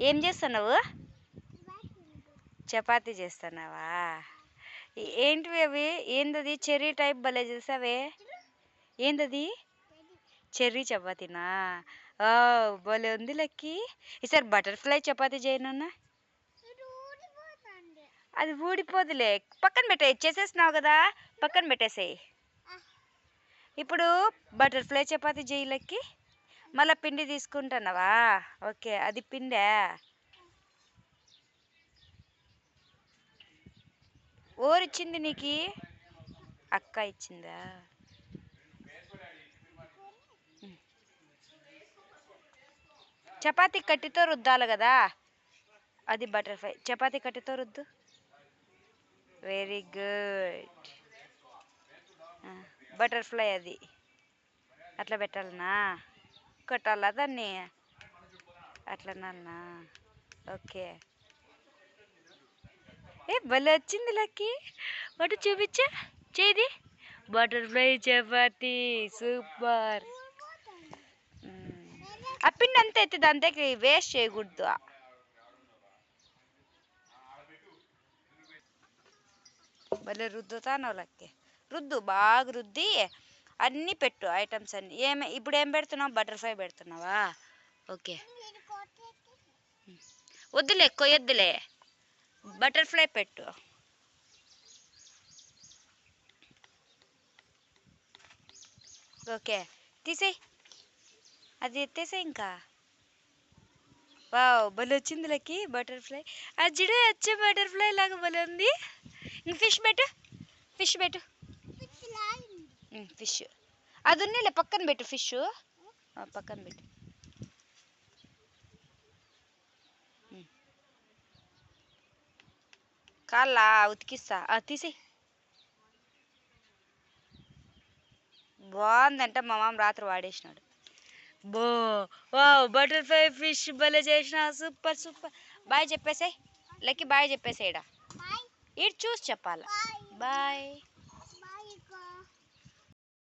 ఏం చేస్తున్నావు? చపాతీ చేస్తున్నావా? ఏంటివి అవి? ఏందది? చెర్రీ టైప్ భలే చేసావే. ఏందది? చెర్రీ చపాతీనా? భలే ఉంది లక్కి. ఈసారి బటర్ఫ్లై చపాతీ చేయనన్నా అది ఊడిపోదులే. పక్కన పెట్టే చేసేసినావు కదా. పక్కన పెట్టేసేయి. ఇప్పుడు బటర్ఫ్లై చపాతీ చేయలకి మళ్ళీ పిండి తీసుకుంటున్నావా? ఓకే అది పిండే? ఓరిచ్చింది నీకు? అక్క ఇచ్చిందా? చపాతి చపాతీ కట్టితో రుద్దాలి కదా? అది బటర్ఫ్లై. చపాతీ కట్టితో రుద్దు. Very good. బటర్ఫ్లై అది. అట్లా పెట్టాలనా? కొట్టాలా దాన్ని? అట్లనన్నా ఓకే. ఏ భలే వచ్చింది లక్కి. వాటి చూపించా. చేది బటర్ఫ్లై చపాతి సూపర్. ఆ పిండి అంతే ఎత్తిది అంతే వేస్ట్ చేయకూడదు. భలే రుద్దుతాను లక్కి. రుద్దు బాగా రుద్ది. అన్నీ పెట్టు ఐటమ్స్ అన్నీ. ఏమి ఇప్పుడు ఏం పెడుతున్నావు? బటర్ఫ్లై పెడుతున్నావా? ఓకే. వద్దులే కొయ్యొద్దులే. బటర్ఫ్లై పెట్టు. ఓకే. తీసేయి. అది ఎత్తేసే ఇంకా. వావ్ భలే వచ్చింది లకి బటర్ఫ్లై. అజ్జిడే వచ్చే బటర్ఫ్లై లాగా భలే ఉంది. ఇంక ఫిష్ పెట్టు. ఫిష్ పెట్టు. ఫిష్. అది ఉన్నీలే పక్కన పెట్టు ఫిష్. పక్కన పెట్టు. కాళ్ళా ఉతికిస్తా. ఆ, తీసేయి. బాగుందంట మా మామ రాత్రి వాడేసినాడు. బో వావ్ బటర్ఫ్లై ఫిష్ భలే చేసిన సూపర్ సూపర్. బాయ్ చెప్పేసాయి. లక్కీ బాయ్ చెప్పేసాయిడా ఇటు చూసి చెప్పాలా. బాయ్.